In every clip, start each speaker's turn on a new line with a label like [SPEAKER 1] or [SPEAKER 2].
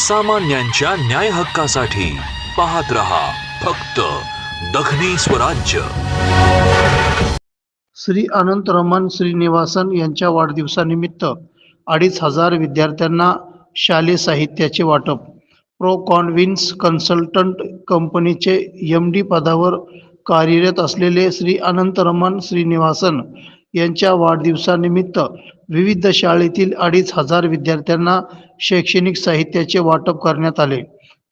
[SPEAKER 1] सामान्यांच्या न्याय हक्कासाठी पाहत रहा फक्त दखनी स्वराज्य
[SPEAKER 2] श्री अनंतरमण श्रीनिवासन यांच्या वाढदिवसानिमित्त अडीच हजार विद्यार्थ्यांना शालेय साहित्याचे वाटप. प्रो कॉन्व्हिन्स कन्सल्टंट कंपनीचे एम डी पदावर कार्यरत असलेले श्री अनंतरमण श्रीनिवासन यांच्या वाढदिवसानिमित्त विविध शाळेतील अडीच हजार विद्यार्थ्यांना शैक्षणिक साहित्याचे वाटप करण्यात आले.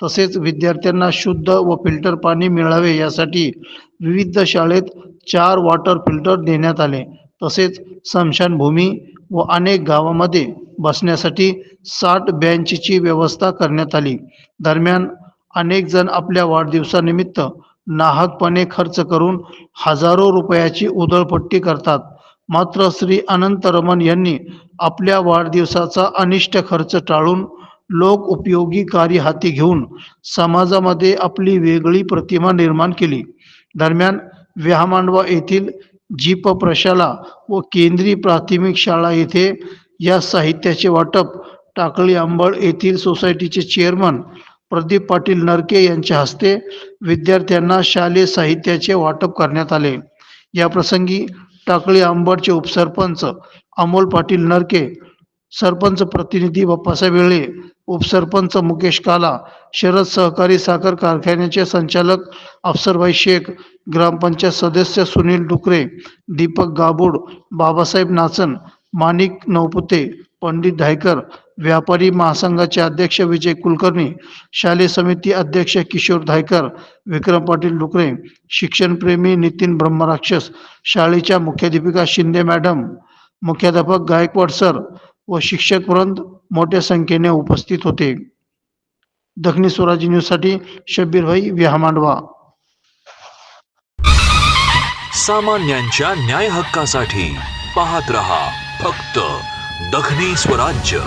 [SPEAKER 2] तसेच विद्यार्थ्यांना शुद्ध व फिल्टर पाणी मिळावे यासाठी विविध शाळेत चार वॉटर फिल्टर देण्यात आले. तसेच स्मशानभूमी व अनेक गावामध्ये बसण्यासाठी साठ बेंचची व्यवस्था करण्यात आली. दरम्यान अनेक जण आपल्या वाढदिवसानिमित्त नाहकपणे खर्च करून हजारो रुपयाची उधळपट्टी करतात. मात्र श्री अनंतरमण यांनी आपल्या वाढदिवसाचा अनिष्ट खर्च टाळून लोक उपयोगी कार्य हाती घेऊन समाजामध्ये आपली वेगळी प्रतिमा निर्माण केली. दरम्यान व्यामांडवा येथील जीप प्रशाला व केंद्रीय प्राथमिक शाळा येथे या साहित्याचे वाटप टाकळी आंबळ येथील सोसायटीचे चेअरमन प्रदीप पाटील नरके यांच्या हस्ते विद्यार्थ्यांना शालेय साहित्याचे वाटप करण्यात आले. या प्रसंगी टाकळी आंबडचे उपसरपंच अमोल पाटील नरके सरपंच प्रतिनिधी बाप्पासाहेब वेळे उपसरपंच मुकेश काला शरद सहकारी साखर कारखान्याचे संचालक अफसरभाई शेख ग्रामपंचायत सदस्य सुनील डुकरे दीपक गाबोड बाबासाहेब नाचन माणिक नवपुते पंडित धायकर व्यापारी महासंघाचे अध्यक्ष विजय कुलकर्णी शालेय समिती अध्यक्ष किशोर धायकर विक्रम पाटील डुकरे शिक्षणप्रेमी नितीन ब्रह्मराक्षस शाळेच्या मुख्याध्यापिका शिंदे मॅडम मुख्याध्यापक गायकवाड सर व शिक्षक वृंद मोठ्या संख्येने उपस्थित होते. दक्षिणी स्वराज्य न्यूजसाठी शब्बीर भाई विहामांडवा.
[SPEAKER 1] सामान्यांच्या न्याय हक्कासाठी पाहत रहा फक्त दखनी स्वराज्य